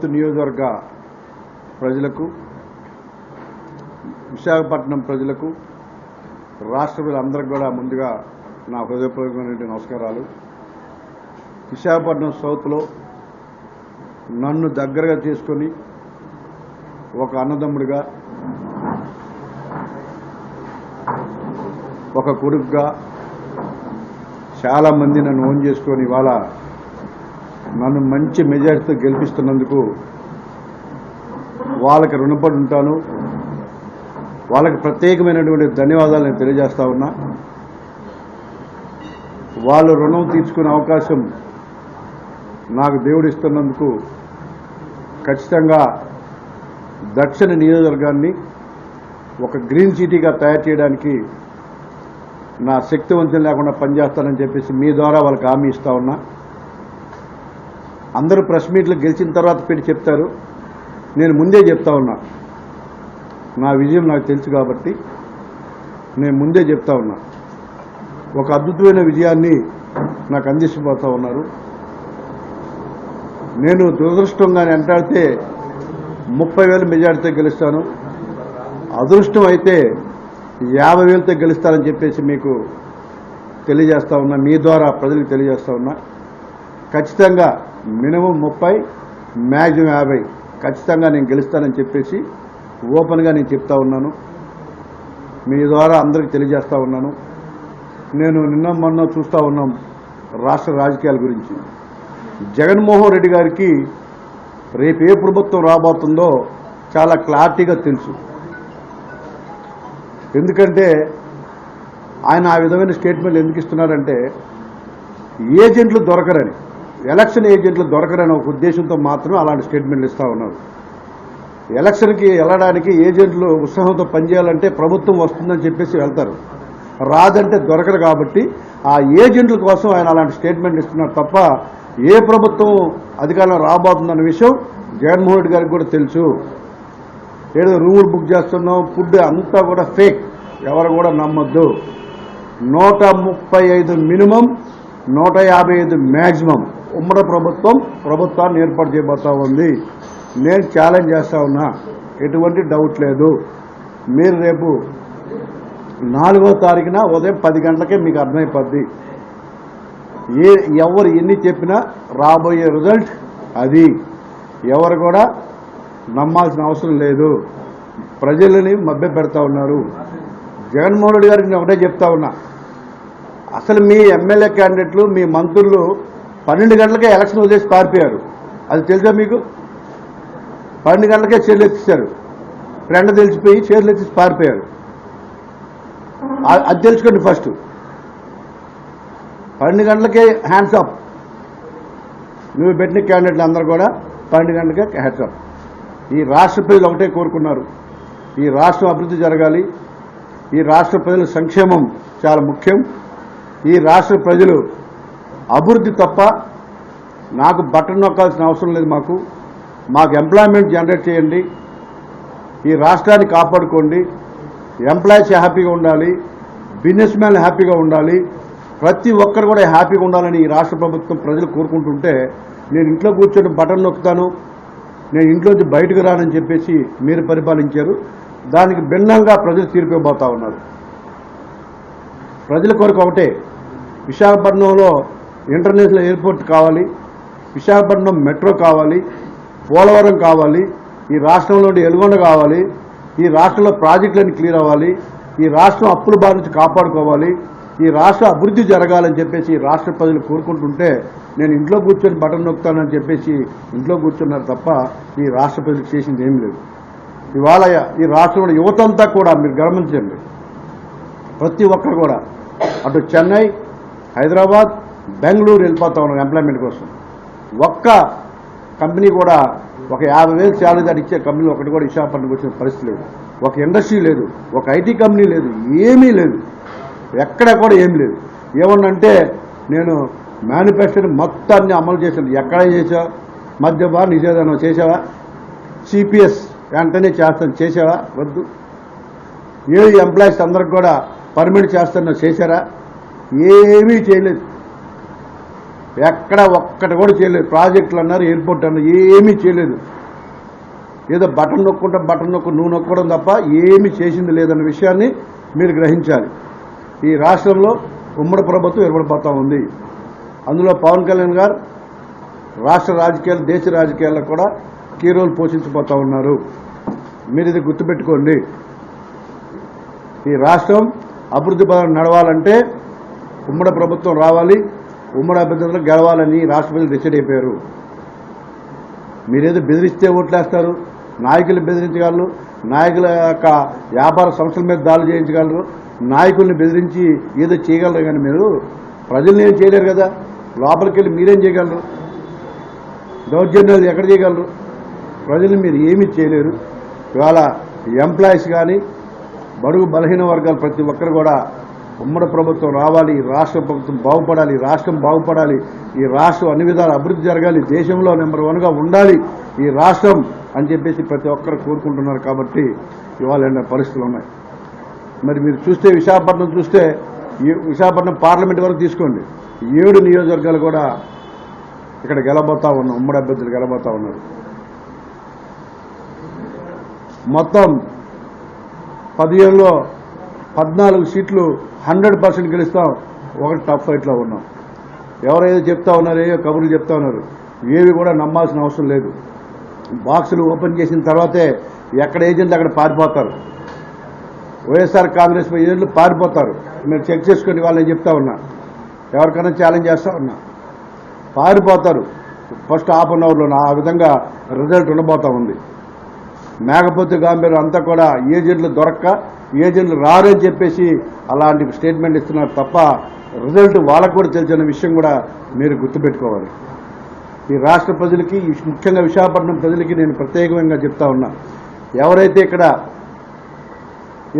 South నియోజకవర్గ ప్రజలకు విశాఖపట్నం ప్రజలకు రాష్ట్ర ప్రజలందరికీ కూడా ముందుగా నా హృదయపూర్వకమైనటువంటి నమస్కారాలు. విశాఖపట్నం సౌత్లో నన్ను దగ్గరగా తీసుకొని ఒక అన్నదమ్ముడిగా ఒక కొడుకుగా చాలామంది నన్ను ఓన్ చేసుకొని ఇవాళ నన్ను మంచి మెజారిటీతో గెలిపిస్తున్నందుకు వాళ్ళకి రుణపడి ఉంటాను. వాళ్ళకి ప్రత్యేకమైనటువంటి ధన్యవాదాలు నేను తెలియజేస్తా ఉన్నా. వాళ్ళు రుణం తీర్చుకునే అవకాశం నాకు దేవుడు ఇస్తున్నందుకు ఖచ్చితంగా దక్షిణ నియోజకవర్గాన్ని ఒక గ్రీన్ సిటీగా తయారు చేయడానికి నా శక్తివంతం లేకుండా పనిచేస్తానని చెప్పేసి మీ ద్వారా వాళ్ళకి హామీ ఇస్తా ఉన్నా. అందరూ ప్రెస్ మీట్లు గెలిచిన తర్వాత పెట్టి చెప్తారు. నేను ముందే చెప్తా ఉన్నా. నా విజయం నాకు తెలుసు కాబట్టి నేను ముందే చెప్తా ఉన్నా. ఒక అద్భుతమైన విజయాన్ని నాకు అందించబోతా ఉన్నారు. నేను దురదృష్టంగా వెంటాడితే ముప్పై వేల మెజార్టీతో గెలుస్తాను. అదృష్టం అయితే యాభై వేలతో గెలుస్తానని చెప్పేసి మీకు తెలియజేస్తా ఉన్నా. మీ ద్వారా ప్రజలకు తెలియజేస్తా ఉన్నా. ఖచ్చితంగా మినిమం ముప్పై మ్యాక్సిమం యాభై. ఖచ్చితంగా నేను గెలుస్తానని చెప్పేసి ఓపెన్గా నేను చెప్తా ఉన్నాను. మీ ద్వారా అందరికీ తెలియజేస్తూ ఉన్నాను. నేను నిన్న మొన్న చూస్తూ ఉన్నాం రాష్ట్ర రాజకీయాల గురించి. జగన్మోహన్ రెడ్డి గారికి రేపు ఏ ప్రభుత్వం రాబోతుందో చాలా క్లారిటీగా తెలుసు. ఎందుకంటే ఆయన ఆ విధమైన స్టేట్మెంట్ ఎందుకు ఇస్తున్నారంటే ఏజెంట్లు దొరకరని. ఎలక్షన్ ఏజెంట్లు దొరకరని ఒక ఉద్దేశంతో మాత్రమే అలాంటి స్టేట్మెంట్లు ఇస్తూ ఉన్నారు. ఎలక్షన్కి వెళ్ళడానికి ఏజెంట్లు ఉత్సాహంతో పనిచేయాలంటే ప్రభుత్వం వస్తుందని చెప్పేసి వెళ్తారు. రాదంటే దొరకరు కాబట్టి ఆ ఏజెంట్ల కోసం ఆయన అలాంటి స్టేట్మెంట్ ఇస్తున్నారు తప్ప ఏ ప్రభుత్వం అధికారంలో రాబోతుందన్న విషయం జగన్మోహన్ రెడ్డి గారికి కూడా తెలుసు. ఏదో రూములు బుక్ చేస్తున్నాం ఫుడ్ అంతా కూడా ఫేక్. ఎవరు కూడా నమ్మొద్దు. నూట ముప్పై ఐదు మినిమం నూట యాభై ఐదు మ్యాక్సిమం ఉమ్మడి ప్రభుత్వం ప్రభుత్వాన్ని ఏర్పాటు చేయబోతా ఉంది. నేను ఛాలెంజ్ చేస్తా ఉన్నా. ఎటువంటి డౌట్ లేదు. మీరు రేపు నాలుగో తారీఖున ఉదయం పది గంటలకే మీకు అర్థమైపోద్ది. ఏ ఎవరు ఎన్ని చెప్పినా రాబోయే రిజల్ట్ అది. ఎవరు కూడా నమ్మాల్సిన అవసరం లేదు. ప్రజలని మభ్య పెడతా ఉన్నారు. జగన్మోహన్ రెడ్డి గారికి నేను ఒకటే చెప్తా ఉన్నా. అసలు మీ ఎమ్మెల్యే క్యాండిడేట్లు మీ మంత్రులు పన్నెండు గంటలకే ఎలక్షన్ వదిలేసి పారిపోయారు. అది తెలుసా మీకు? పన్నెండు గంటలకే చీరలు ఎత్తిస్తారు ఫ్రెండ్ తెలిసిపోయి చీరలు ఎత్తి పారిపోయారు. అది తెలుసుకోండి ఫస్ట్. పన్నెండు గంటలకే హ్యాండ్స్ అప్ నువ్వు పెట్టిన క్యాండిడేట్లు అందరూ కూడా పన్నెండు గంటలకే హ్యాండ్స్ అప్ ఈ రాష్ట్ర ప్రజలు ఒకటే కోరుకున్నారు. ఈ రాష్ట్రం అభివృద్ధి జరగాలి. ఈ రాష్ట్ర ప్రజల సంక్షేమం చాలా ముఖ్యం. ఈ రాష్ట్ర ప్రజలు అభివృద్ధి తప్ప నాకు బట్టలు నొక్కాల్సిన అవసరం లేదు మాకు. మాకు ఎంప్లాయ్మెంట్ జనరేట్ చేయండి. ఈ రాష్ట్రాన్ని కాపాడుకోండి. ఎంప్లాయీస్ హ్యాపీగా ఉండాలి. బిజినెస్ మ్యాన్ హ్యాపీగా ఉండాలి. ప్రతి ఒక్కరు కూడా హ్యాపీగా ఉండాలని ఈ రాష్ట్ర ప్రభుత్వం ప్రజలు కోరుకుంటుంటే నేను ఇంట్లో కూర్చొని బటన్ నొక్కుతాను. నేను ఇంట్లోంచి బయటకు రానని చెప్పేసి మీరు పరిపాలించారు. దానికి భిన్నంగా ప్రజలు తీర్పు ఉన్నారు. ప్రజల కొరకు ఒకటే. విశాఖపట్నంలో ఇంటర్నేషనల్ ఎయిర్పోర్ట్ కావాలి విశాఖపట్నం మెట్రో కావాలి పోలవరం కావాలి ఈ రాష్ట్రంలోని ఎలుగొండ కావాలి ఈ రాష్ట్రంలో ప్రాజెక్టులన్నీ క్లియర్ అవ్వాలి ఈ రాష్ట్రం అప్పుల బారి నుంచి కాపాడుకోవాలి ఈ రాష్ట్ర అభివృద్ధి జరగాలని చెప్పేసి రాష్ట్ర ప్రజలు కోరుకుంటుంటే నేను ఇంట్లో కూర్చొని బటన్ నొక్కుతానని చెప్పేసి ఇంట్లో కూర్చున్నారు తప్ప ఈ రాష్ట్ర ప్రజలకు చేసింది ఏం లేదు. ఇవాళ ఈ రాష్ట్రంలో యువతంతా కూడా మీరు గమనించండి. ప్రతి ఒక్కరు కూడా అటు చెన్నై హైదరాబాద్ బెంగళూరు వెళ్ళిపోతా ఉన్నారు ఎంప్లాయ్మెంట్ కోసం. ఒక్క కంపెనీ కూడా ఒక యాభై వేలు శాలరీ దాటి ఇచ్చే కంపెనీ ఒకటి కూడా విశాఖపట్నంకి వచ్చిన పరిస్థితి లేదు. ఒక ఇండస్ట్రీ లేదు ఒక ఐటీ కంపెనీ లేదు ఏమీ లేదు. ఎక్కడ కూడా ఏమీ లేదు. ఏమన్నంటే నేను మేనిఫెస్టోని మొత్తాన్ని అమలు చేశాను. ఎక్కడ చేసావు మద్యపా నిషేధనం చేసావా సిపిఎస్ వెంటనే చేస్తాను. చేసావా వద్దు. ఏ ఎంప్లాయీస్ అందరికి కూడా పర్మిట్ చేస్తానో. చేశారా? ఏమీ చేయలేదు. ఎక్కడ ఒక్కటి కూడా చేయలేదు. ప్రాజెక్టులు అన్నారు ఎయిర్పోర్ట్ అన్నారు ఏమీ చేయలేదు. ఏదో బటన్ నొక్కుంటే బటన్ నొక్కు నువ్వు నొక్కడం తప్ప ఏమీ చేసింది లేదన్న విషయాన్ని మీరు గ్రహించాలి. ఈ రాష్ట్రంలో ఉమ్మడి ప్రభుత్వం ఏర్పడిపోతా ఉంది. అందులో పవన్ కళ్యాణ్ గారు రాష్ట్ర రాజకీయాలు దేశ రాజకీయాల్లో కూడా కీ రోల్ పోషించబోతా ఉన్నారు. మీరు ఇది గుర్తుపెట్టుకోండి. ఈ రాష్ట్రం అభివృద్ధి పదం నడవాలంటే ఉమ్మడి ప్రభుత్వం రావాలి ఉమ్మడి అభ్యర్థులు గెలవాలని రాష్ట్ర ప్రజలు డిసైడ్ అయిపోయారు. మీరేదో బెదిరిస్తే ఓట్లేస్తారు నాయకులు బెదిరించగలరు నాయకుల యొక్క వ్యాపార సంస్థల మీద దాడులు చేయించగలరు నాయకుల్ని బెదిరించి ఏదో చేయగలరు కానీ మీరు ప్రజల్ని ఏం చేయలేరు కదా లోపలికి వెళ్ళి మీరేం చేయగలరు? దౌర్జన్యాలు ఎక్కడ చేయగలరు? ప్రజల్ని మీరు ఏమీ చేయలేరు. ఇవాళ ఎంప్లాయీస్ కానీ బడుగు బలహీన వర్గాలు ప్రతి ఒక్కరు కూడా ఉమ్మడి ప్రభుత్వం రావాలి ఈ రాష్ట్ర ప్రభుత్వం బాగుపడాలి రాష్ట్రం బాగుపడాలి ఈ రాష్ట్రం అన్ని విధాలు అభివృద్ధి జరగాలి దేశంలో నెంబర్ వన్గా ఉండాలి ఈ రాష్ట్రం అని చెప్పేసి ప్రతి ఒక్కరు కోరుకుంటున్నారు కాబట్టి ఇవాళ ఎన్నో పరిస్థితులు ఉన్నాయి. మరి మీరు చూస్తే విశాఖపట్నం చూస్తే ఈ విశాఖపట్నం పార్లమెంట్ వరకు తీసుకోండి. ఏడు నియోజకవర్గాలు కూడా ఇక్కడ గెలబోతా ఉన్నాం ఉమ్మడి అభ్యర్థులు గెలబోతా ఉన్నారు. మొత్తం పదిహేనులో పద్నాలుగు సీట్లు హండ్రెడ్ పర్సెంట్ గెలుస్తాం. ఒకటి టఫ్ ఫైట్లో ఉన్నాం. ఎవరైతే చెప్తా ఉన్నారో ఏవో కబుర్లు చెప్తా ఉన్నారు. ఏవి కూడా నమ్మాల్సిన అవసరం లేదు. బాక్సులు ఓపెన్ చేసిన తర్వాతే ఎక్కడ ఏజెంట్లు అక్కడ పారిపోతారు. వైఎస్ఆర్ కాంగ్రెస్ ఏజెంట్లు పారిపోతారు. మీరు చెక్ చేసుకుని వాళ్ళని చెప్తా ఉన్నా. ఎవరికైనా ఛాలెంజ్ చేస్తా ఉన్నా. పారిపోతారు. ఫస్ట్ హాఫ్ అన్ అవర్లో ఆ విధంగా రిజల్ట్ ఉండబోతా ఉంది. మేకపోతే గాంభీర్ అంతా కూడా ఏజెంట్లు దొరక్క ఏజెంట్లు రారని చెప్పేసి అలాంటి స్టేట్మెంట్ ఇస్తున్నారు తప్ప రిజల్ట్ వాళ్ళకు కూడా తెలిసిన విషయం కూడా మీరు గుర్తుపెట్టుకోవాలి. ఈ రాష్ట్ర ప్రజలకి ముఖ్యంగా విశాఖపట్నం ప్రజలకి నేను ప్రత్యేకంగా చెప్తా ఉన్నా. ఎవరైతే ఇక్కడ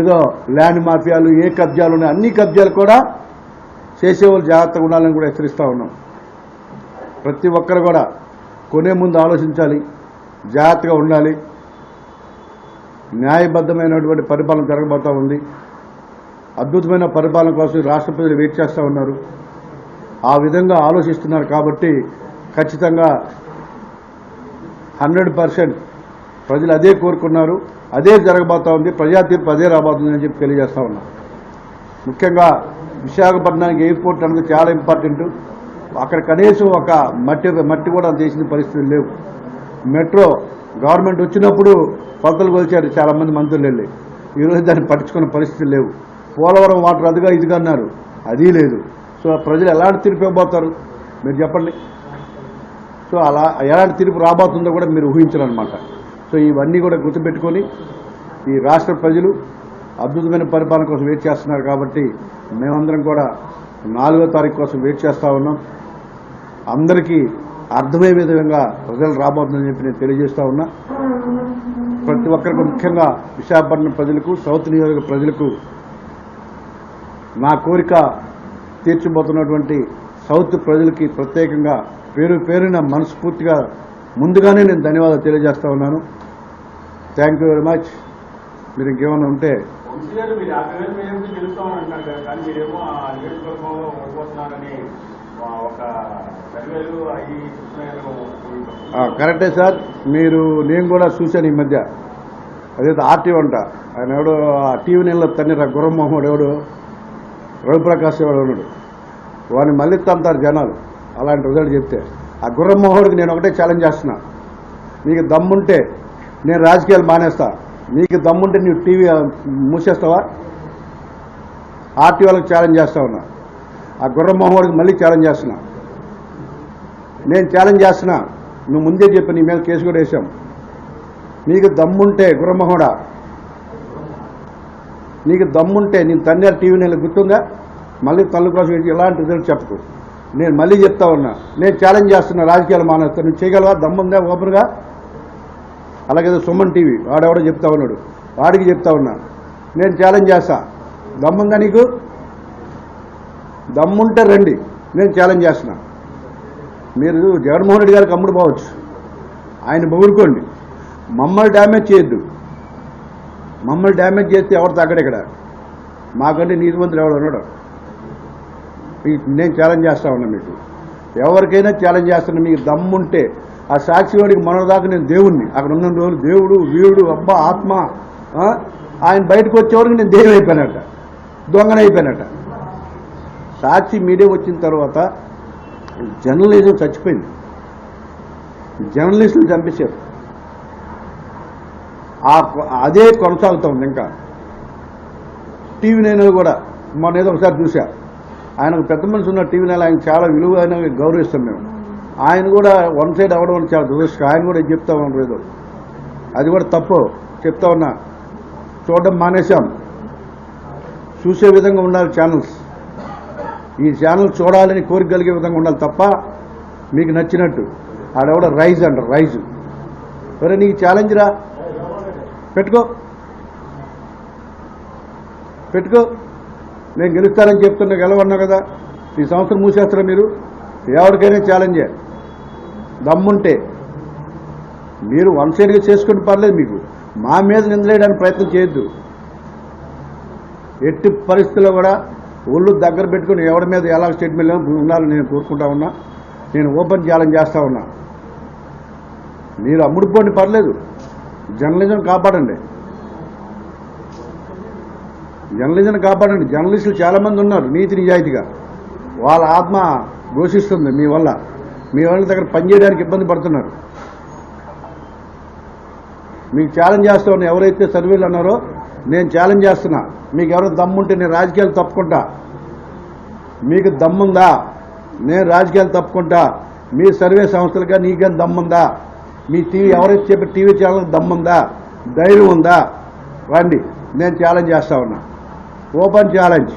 ఏదో ల్యాండ్ మాఫియాలు ఏ కబ్జాలు ఉన్నాయి అన్ని కబ్జాలు కూడా చేసేవాళ్ళు జాగ్రత్తగా ఉండాలని కూడా హెచ్చరిస్తూ ఉన్నాం. ప్రతి ఒక్కరు కూడా కొనే ముందు ఆలోచించాలి జాగ్రత్తగా ఉండాలి. న్యాయబద్ధమైనటువంటి పరిపాలన జరగబోతూ ఉంది. అద్భుతమైన పరిపాలన కోసం రాష్ట్ర ప్రజలు వెయిట్ చేస్తూ ఉన్నారు. ఆ విధంగా ఆలోచిస్తున్నారు కాబట్టి ఖచ్చితంగా హండ్రెడ్ పర్సెంట్ ప్రజలు అదే కోరుకున్నారు. అదే జరగబోతా ఉంది. ప్రజా తీర్పు అదే రాబోతుందని చెప్పి తెలియజేస్తా ఉన్నా. ముఖ్యంగా విశాఖపట్నానికి ఎయిర్పోర్ట్ అనేది చాలా ఇంపార్టెంట్. అక్కడ కనీసం ఒక మట్టి మట్టి కూడా చేసిన పరిస్థితులు లేవు. మెట్రో గవర్నమెంట్ వచ్చినప్పుడు కొలతలు కొలిచారు చాలామంది మంత్రులు వెళ్ళి. ఈరోజు దాన్ని పట్టించుకున్న పరిస్థితులు లేవు. పోలవరం వాటర్ అదిగా ఇదిగా అన్నారు. అది లేదు. సో ప్రజలు ఎలాంటి తీర్పు ఇవ్వబోతారు? మీరు చెప్పండి. సో అలా ఎలాంటి తీర్పు రాబోతుందో కూడా మీరు ఊహించారనమాట సో ఇవన్నీ కూడా గుర్తుపెట్టుకొని ఈ రాష్ట్ర ప్రజలు అద్భుతమైన పరిపాలన కోసం వెయిట్ చేస్తున్నారు కాబట్టి మేమందరం కూడా నాలుగో తారీఖు కోసం వెయిట్ చేస్తూ ఉన్నాం. అందరికీ అర్థమయ్యే విధంగా ప్రజలు రాబోతుందని చెప్పి నేను తెలియజేస్తా ఉన్నా. ప్రతి ఒక్కరికి ముఖ్యంగా విశాఖపట్నం ప్రజలకు సౌత్ నియోజక ప్రజలకు నా కోరిక తీర్చిపోతున్నటువంటి సౌత్ ప్రజలకి ప్రత్యేకంగా పేరు పేరున మనస్ఫూర్తిగా ముందుగానే నేను ధన్యవాదాలు తెలియజేస్తా ఉన్నాను. థ్యాంక్ యూ వెరీ మచ్ మీరు ఇంకేమైనా ఉంటే మీరు కరెక్టే సార్. మీరు నేను కూడా చూశాను ఈ మధ్య. అదేదో ఆర్టీ అంట. ఆయన ఎవడు ఆ టీవీ నెలలో తన్నిరా గుర్రమోహముడు ఎవడు రవిప్రకాష్ ఎవడు ఉన్నాడు. వాడిని మళ్ళీ తంతారు జనాలు. అలాంటి రిజల్ట్ చెప్తే. ఆ గుర్రమోహుడికి నేను ఒకటే ఛాలెంజ్ చేస్తున్నా. నీకు దమ్ముంటే నేను రాజకీయాలు మానేస్తా. నీకు దమ్ముంటే నువ్వు టీవీ మూసేస్తావా? ఆర్టీ వాళ్ళకి ఛాలెంజ్ చేస్తా ఉన్నా. ఆ గుర్రమోహుడికి మళ్ళీ ఛాలెంజ్ చేస్తున్నా. నేను ఛాలెంజ్ చేస్తున్నా. నువ్వు ముందే చెప్పి నీ మీద కేసు కూడా వేసాం నీకు దమ్ముంటే గుర్రమోహుడా నీకు దమ్ముంటే నేను తన్నేరు టీవీ నెల గుర్తుందా? మళ్ళీ తల్లు కోసం ఏంటి ఎలాంటి రిజల్ట్ చెప్పకు. నేను మళ్ళీ చెప్తా ఉన్నా. నేను ఛాలెంజ్ చేస్తున్నా రాజకీయాలు మానేస్తా నువ్వు చేయగలవా? దమ్ముందా? ఓపెన్గా? అలాగే సుమన్ టీవీ వాడెవడో చెప్తా ఉన్నాడు. వాడికి చెప్తా ఉన్నా. నేను ఛాలెంజ్ చేస్తా. దమ్ముందా నీకు? దమ్ముంటే రండి. నేను ఛాలెంజ్ చేస్తున్నా. మీరు జగన్మోహన్ రెడ్డి గారికి అమ్ముడు పోవచ్చు. ఆయన బొగురుకోండి. మమ్మల్ని డ్యామేజ్ చేయొద్దు. మమ్మల్ని డ్యామేజ్ చేస్తే ఎవరు తగ్గడిక్కడ మాకంటే నీతిమంతులు ఎవడు ఉన్నాడు నేను ఛాలెంజ్ చేస్తా ఉన్నా మీకు. ఎవరికైనా ఛాలెంజ్ చేస్తున్నా మీకు దమ్ముంటే ఆ సాక్షివాడికి మనదాకా నేను దేవుణ్ణి. అక్కడ ఉన్న రోజులు దేవుడు వీరుడు అబ్బా ఆత్మ ఆయన బయటకు వచ్చేవరకు నేను దేవుడు అయిపోయినట్ట దొంగనైపోయానట. సాక్షి మీడియా వచ్చిన తర్వాత జర్నలిజం చచ్చిపోయింది. జర్నలిస్టులు చంపేశారు. ఆ అదే కొనసాగుతూ ఉంది ఇంకా. టీవీ నైన్ కూడా మొన్న ఏదో ఒకసారి చూసా ఆయనకు పెద్ద మనిషి ఉన్న టీవీ నైన్ ఆయన చాలా విలువైన గౌరవిస్తాం మేము. ఆయన కూడా వన్ సైడ్ అవ్వడం వల్ల చాలా దురదృష్టం. ఆయన కూడా చెప్తా ఉన్నారు అది కూడా తప్పు. చెప్తా ఉన్నా. చూడడం మానేశాం. చూసే విధంగా ఉండాలి ఛానల్స్. ఈ ఛానల్ చూడాలని కోరిక కలిగే విధంగా ఉండాలి తప్ప మీకు నచ్చినట్టు. ఆడెవడ రైజ్ అంట రైజ్. సరే నీకు ఛాలెంజ్ రా. పెట్టుకో. పెట్టుకో. నేను గెలుస్తానని చెప్తున్నా గెలవన్నా కదా. ఈ సంవత్సరం మూసేస్తారా మీరు? ఎవరికైనా ఛాలెంజే దమ్ముంటే. మీరు వన్ సైడ్గా చేసుకుంటే పర్లేదు మీకు. మా మీద నిందలేయడానికి ప్రయత్నం చేయొద్దు. ఎట్టి పరిస్థితుల్లో కూడా ఒళ్ళు దగ్గర పెట్టుకుని ఎవరి మీద ఎలా స్టేట్మెంట్ ఉండాలని నేను కోరుకుంటా ఉన్నా. నేను ఓపెన్ ఛాలెంజ్ చేస్తూ ఉన్నా. మీరు అమ్ముడుపోండి పర్లేదు. జర్నలిజం కాపాడండి. జర్నలిజం కాపాడండి. జర్నలిస్టులు చాలామంది ఉన్నారు నీతి నిజాయితీగా. వాళ్ళ ఆత్మ ఘోషిస్తుంది మీ వల్ల. మీ వాళ్ళ దగ్గర పనిచేయడానికి ఇబ్బంది పడుతున్నారు. మీకు ఛాలెంజ్ చేస్తా ఉన్నా ఎవరైతే సర్వేలు అన్నారో నేను ఛాలెంజ్ చేస్తున్నా. మీకు ఎవరో దమ్ముంటే నేను రాజకీయాలు తప్పుకుంటా. మీకు దమ్ముందా? నేను రాజకీయాలు తప్పుకుంటా. మీ సర్వే సంస్థలుగా నీకేం దమ్ముందా? మీ టీవీ ఎవరైతే చెప్పే టీవీ ఛానల్ దమ్ముందా? ధైర్యం ఉందా? రండి నేను ఛాలెంజ్ చేస్తా ఉన్నా. Open challenge